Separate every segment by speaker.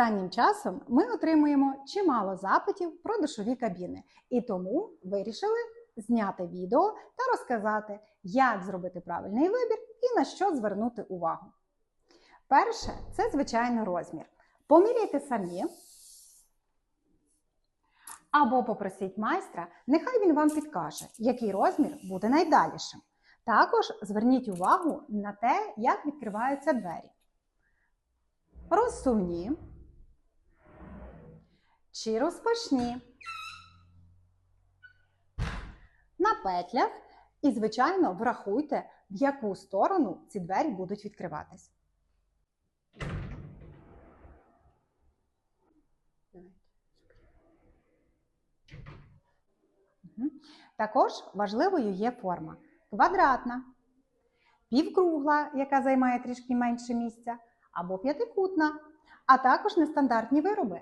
Speaker 1: Останнім часом ми отримуємо чимало запитів про душові кабіни, і тому вирішили зняти відео та розказати, як зробити правильний вибір і на що звернути увагу. Перше це звичайно розмір. Поміряйте самі. Або попросіть майстра, нехай він вам підкаже, який розмір буде найдалішим. Також зверніть увагу на те, як відкриваються двері. Розсувні чи розпашні. На петлях і, звичайно, врахуйте, в яку сторону ці двері будуть відкриватись. Також важливою є форма квадратна, півкругла, яка займає трішки менше місця, або п'ятикутна, а також нестандартні вироби.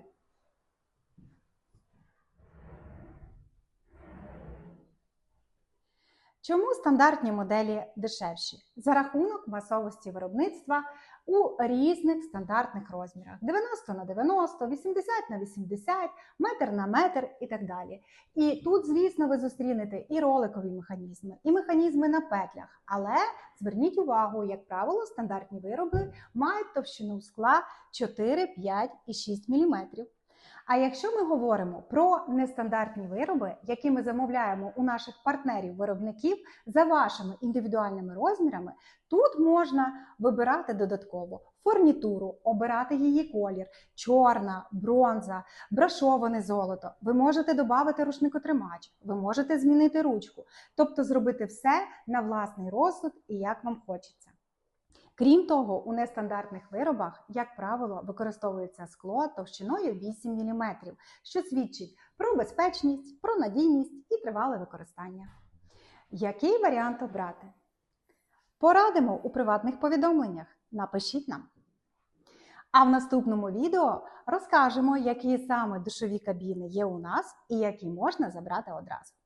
Speaker 1: Чому стандартні моделі дешевші? За рахунок масовості виробництва у різних стандартних розмірах: 90 на 90, 80 на 80, метр на метр і так далі. І тут, звісно, ви зустрінете і роликові механізми, і механізми на петлях. Але зверніть увагу, як правило, стандартні вироби мають товщину скла 4, 5 і 6 мм. А якщо ми говоримо про нестандартні вироби, які ми замовляємо у наших партнерів-виробників за вашими індивідуальними розмірами, тут можна вибирати додатково фурнітуру, обирати її колір, чорна, бронза, брашоване золото. Ви можете додати рушникотримач, ви можете змінити ручку, тобто зробити все на власний розсуд і як вам хочеться. Крім того, у нестандартних виробах, як правило, використовується скло товщиною 8 мм, що свідчить про безпечність, про надійність і тривале використання. Який варіант обрати? Порадимо у приватних повідомленнях. Напишіть нам. А в наступному відео розкажемо, які саме душові кабіни є у нас і які можна забрати одразу.